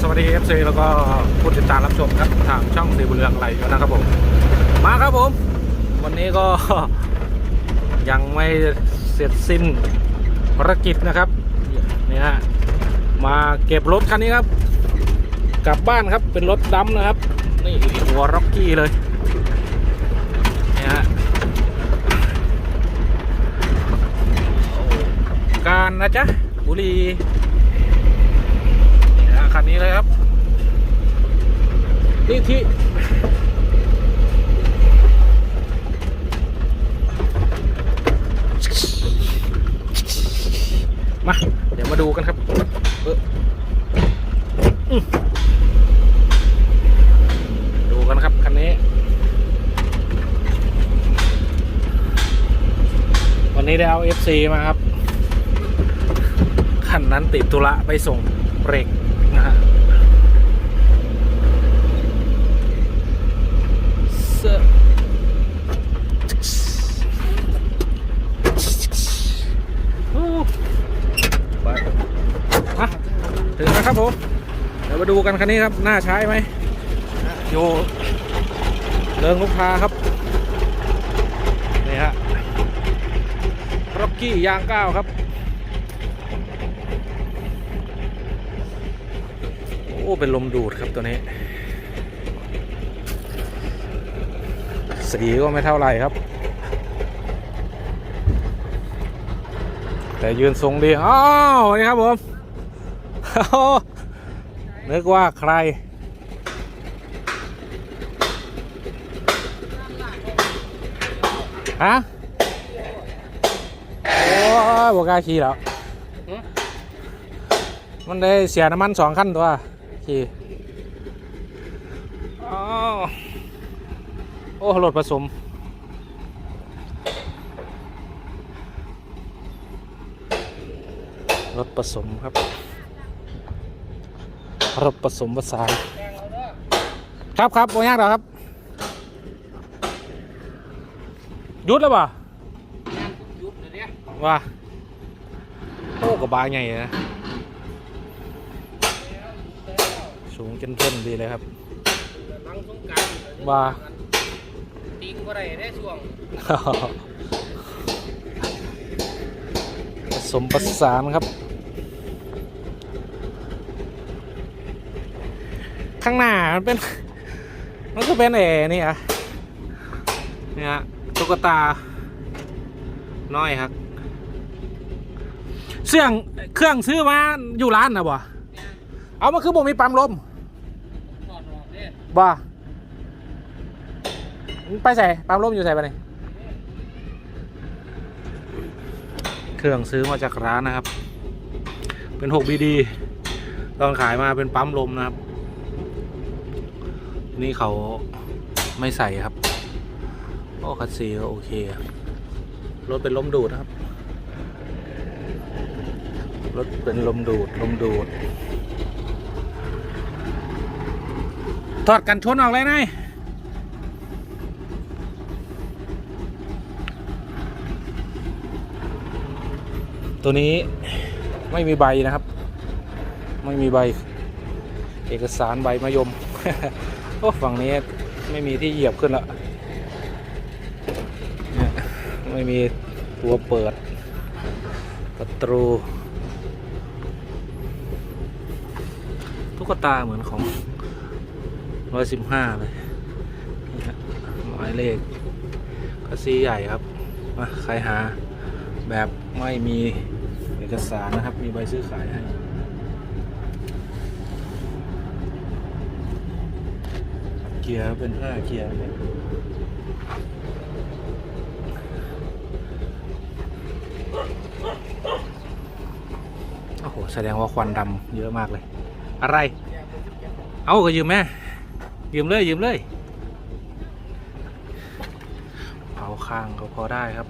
สวัสดีเอฟซีแล้วก็ผู้ติดตามรับชมครับทางช่องสีบุญเรืองไหลนะครับผม มาครับผม วันนี้ก็ยังไม่เสร็จสิ้นภารกิจนะครับนี่ฮะมาเก็บรถคันนี้ครับ กลับบ้านครับเป็นรถดำนะครับ นี่หัวร็อกกี้เลยนี่ฮะการนะจ๊ะบุรี นี่ฮะคันนี้เลยครับ นี่ที่มา เดี๋ยวมาดูกันครับเออดูกันครับ คันนี้ วันนี้ได้เอา FC มาครับ คันนั้นติดธุระไปส่งเบรกนะฮะเสื้อโอ้ ไปมาถึงแล้ว ครับผมเดี๋ยวมาดูกันคันนี้ครับน่าใช้ไหมอยู่เริงลูกค้าครับนี่ฮะร็อกกี้ยางก้าวครับโอ้ เป็นลมดูดครับตัวนี้ สีก็ไม่เท่าไหร่ครับ แต่ยืนทรงดี อ้าวสวัสดีครับผม นึกว่าใคร ฮะ โอ้ยบกล้าขี่แล้วมันได้เสียน้ำมันสองขั้นตัวขี่อ้าวโอ้รถผสมรถผสมครับ รถผสมผสานครับครับโอ้ยากเหรอครับหยุดแล้วป่ะว่าโอ้กระบะใหญ่นะสูงจนเพิ่นดีเลยครับหลังสงกรารว่าติงก็ได้ได้ช่วงผสมประสานครับ ข้างหน้ามันเป็นมันก็เป็นเอนี่อะเนี่ยฮะตุ๊กตา น้อยครับเสื่องเครื่องซื้อมาอยู่ร้านนะบ่เอามาคือบ่มีปั๊มลมบ่ไปใส่ปั๊มลมอยู่ใส่ไปไหนเครื่องซื้อมาจากร้านนะครับ เป็น 6BD ตอนขายมาเป็นปั๊มลมนะครับ นี่เขาไม่ใส่ครับโอ้คัดซีก็โอเค รถเป็นลมดูดนะครับ รถเป็นลมดูด ลมดูด ถอดกันชนออกเลยนายตัวนี้ไม่มีใบนะครับ ไม่มีใบ เอกสารใบมะยม อ้ฝั่งนี้ไม่มีที่เหยียบขึ้นละไม่มีตัวเปิด ประตูตุ๊กตาเหมือนของร้อยสิบห้าเลยหมายเลขกระซีใหญ่ครับมาใครหาแบบไม่มีเอกสารนะครับ มีใบซื้อขายให้ เกียร์เป็นห้าเกียร์เนี่ยโอ้โห แสดงว่าควันดำเยอะมากเลย อะไร เอาก็ยืมแม่ ยืมเลย ยืมเลย เผาข้างก็พอได้ครับ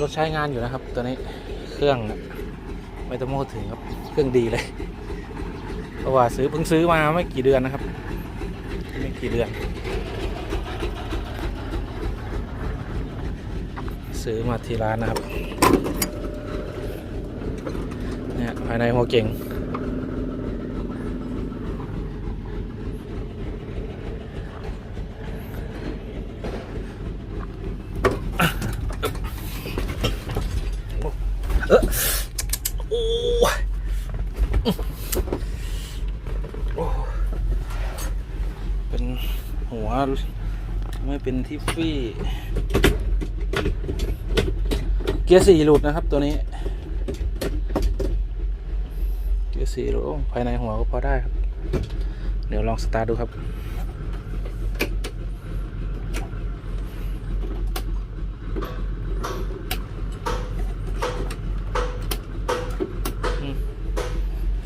รถใช้งานอยู่นะครับ ตัวนี้ เครื่องนะไม่ต้องพูดถึงครับ เครื่องดีเลย เพราะว่าซื้อเพิ่งซื้อมาไม่กี่เดือนนะครับ ไม่กี่เดือน ซื้อมาที่ร้านนะครับเนี่ยภายในหัวเก่ง เออโอ้ยโอ้เป็น หัว ไม่เป็นทิฟฟี่ เกียร์สี่หลุดนะครับตัวนี้ เกียร์สี่หลุดภายในหัวก็พอได้ครับ เดี๋ยวลองสตาร์ทดูครับม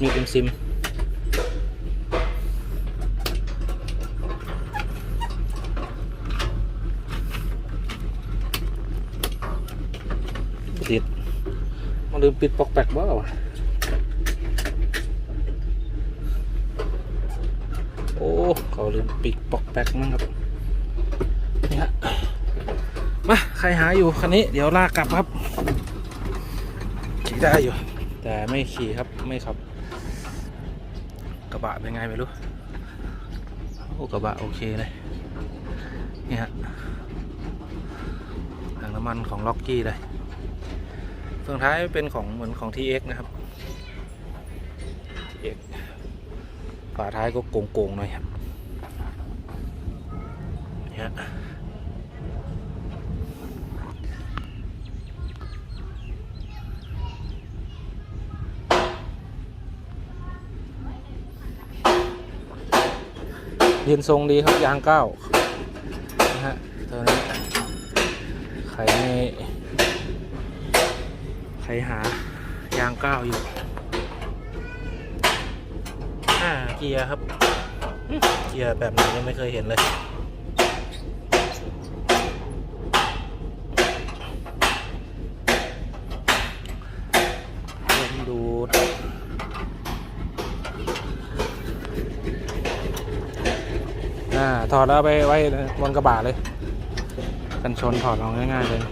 มีเป็นซิม ติดมัน ลืมปิดปอกแปกบ้าวะโอ้เขาลืมปิดปอกแปกนะครับเนี่ยมาใครหาอยู่คันนี้ เดี๋ยวลากกลับครับขี่ได้อยู่ แต่ไม่ขี่ครับไม่ขับ กระบะเป็นไงไม่รู้โอ้กระบะโอเคเลยเนี่ยฮะถังน้ำมันของล็อกกี้เลย เฟืองท้ายเป็นของเหมือนของ TX นะครับ TX ฝาท้ายก็โกงๆหน่อยครับเนี่ยดินทรงดีครับยางเก้านะฮะตัวนี้ใครไม่ ครหายางก้าวอยู่ห้าเกียร์ครับ เกียร์แบบนี้ยังไม่เคยเห็นเลยลมดูดถอดแล้วไปไว้บนกระบะเลย กันชนถอดออกง่าย ๆ เลย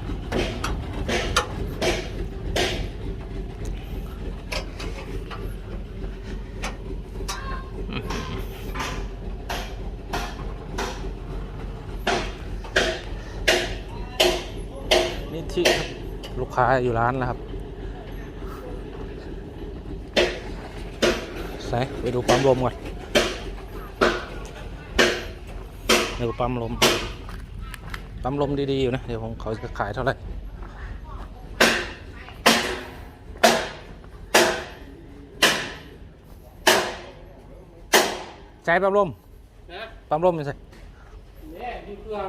นี่ที่ครับลูกค้าอยู่ร้านแล้วครับใส่ไปดูปั๊มลมก่อนเดี๋ยวปั๊มลมปั๊มลมดีๆอยู่นะ เดี๋ยวผมเขาจะขายเท่าไหร่ใช้ปั๊มลมนะปั๊มลมยังไงเนี่ยมีเครื่อง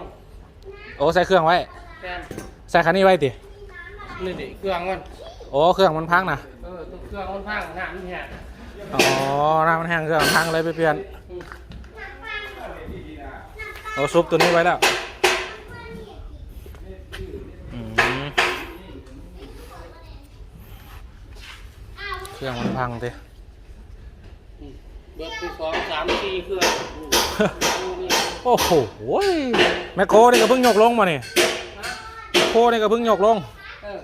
โอ้ ใส่เครื่องไว้แทน ใส่คันนี้ไว้ตินี่ดิเครื่องมันโอ้เครื่องมันพังนะเออตัวเครื่องมันพังหนามนแหกอ๋อน้ำมันแห้งเครื่องพังเลยไปเปลี่ยนโอ้ซุปตัวนี้ไว้แล้วอืมเครื่องมันพังติเบิดไปสองสามสี่เครื่องนี่โอ้โหแมคโครนี่ก็เพิ่งยกลงมาเนี่ยนะแมค โครนี่ก็เพิ่งยกลงเออ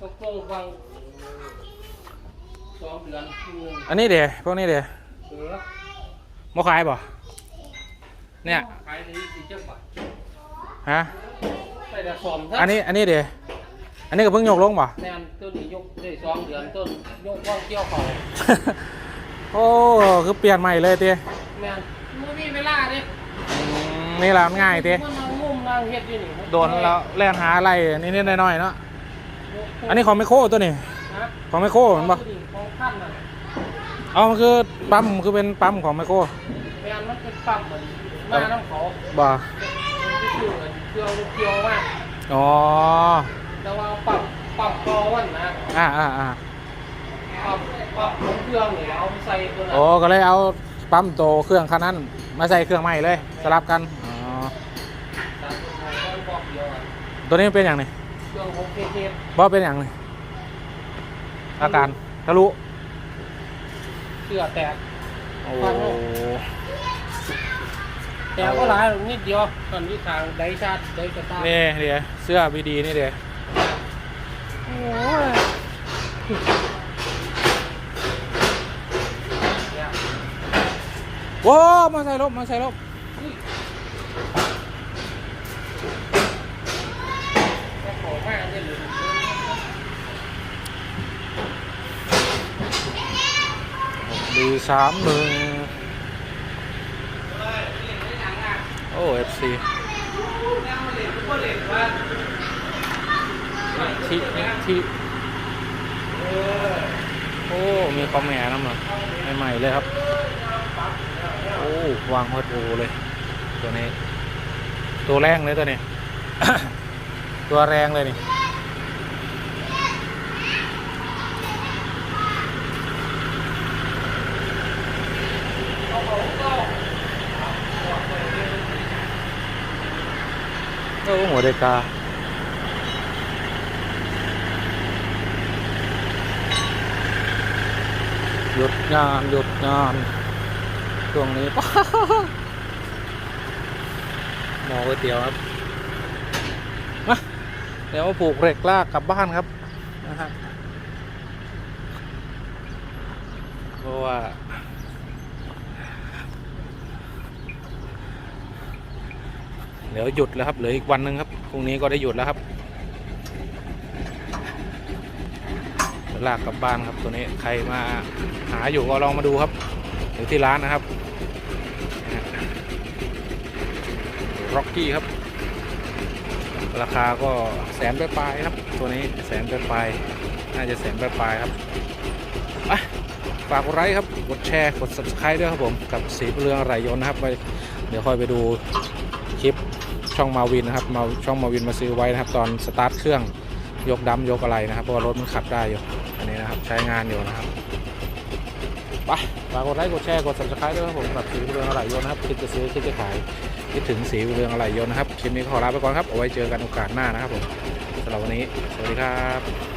ตกลงฟังสองเดือนอันนี้เดี๋ยวพวกนี้เดี๋ยวเออมาขายป่ะเนี่ยขายที่สี่จังหวัดฮะไปแต่สอมซะอันนี้อันนี้เดี๋ยวอันนี้ก็เพิ่งยกลงป่ะแทนต้นนี้ยกได้สองเดือนต้นยกว่องเกี่ยวเขาโอ้คือเปลี่ยนใหม่เลยเตี้ยแม่นมือมีเวลาดิอืมนี่แหละมันง่ายเตี้ยมันนั่งงุ่ม นั่งเฮ็ดอยู่นี่โดนแล้วแล่นหาอะไรนิดๆหน่อยๆเนาะอันนี้ของไมโครตัวนี้ฮะของไมโครเห็นปะของขั้นน่ะเอามันคือปั๊มคือเป็นปั๊มของไมโครแม่นมันเป็นปั๊มเหมือนมาน้ำเขาบ่ที่ชื่อเครื่องเกี่ยวมากอ๋อแต่ว่าปั๊มปั๊มกอวันนะอ่าอ่าอ่าปั๊มปั๊มของเครื่องนี่เอาไปใส่ตัวนั้นโอ้ก็เลยเอาปั๊มโตเครื่องคันนั้นมาใส่เครื่องใหม่เลยสลับกัน ตัวนี้เป็นอย่างไรเครื่องของเคเคบ่เป็นอย่างไรอาการทะลุเสื้อแตก โอ้แตกก็หลายนิดเดียวตอนนี้ทางไดชาติไดกระตานี่เดี๋ยวเสื้อบีดีนี่เดี๋ยวโอ้ยโอ้มาใส่ลบมาใส่ลบ ดีสามหนึ่งโอ้เอฟซีที่ที่โอ้ มีคอมแหนำเหรอใหม่ ๆ เลยครับ โอ้ วางหัวโตเลย ตัวนี้ ตัวแรงเลยตัวนี้ ตัวแรงเลยนี่ หัวเดกาหยุดงานหยุดงานช่วงนี้หมอก๋วยเตี๋ยวครับมาเดี๋ยวมาผูกเหล็กลากกลับบ้านครับนะฮะเพราะว่า เดี๋ยวหยุดแล้วครับเหลืออีกวันหนึ่งครับพรุ่งนี้ก็ได้หยุดแล้วครับลากกลับบ้านครับตัวนี้ใครมาหาอยู่ก็ลองมาดูครับอยู่ที่ร้านนะครับร็อกกี้ครับ ราคาก็แสนปลายๆครับ ตัวนี้แสนปลายๆน่าจะแสนปลายๆครับไปฝากกดไลค์ครับ กดแชร์ กด subscribe ด้วยครับผม กับสีเรืองไหรยนนะครับไปเดี๋ยวค่อยไปดูคลิป ช่องมาวินนะครับมาช่องมาวินมาซื้อไว้นะครับ ตอนสตาร์ทเครื่องยกดัมยกอะไรนะครับเพราะว่ารถมันขับได้อยู่ อันนี้นะครับใช้งานอยู่นะครับไปฝากกดไลค์กดแชร์กด subscribe ด้วยครับผมกับสีเรืองอะไรยนนะครับคิดจะซื้อคิดจะขายคิดถึงสีเรืองอะไรยนนะครับคลิปนี้ขอลาไปก่อนครับเอาไว้เจอกันโอกาสหน้านะครับผมสำหรับวันนี้ สวัสดีครับ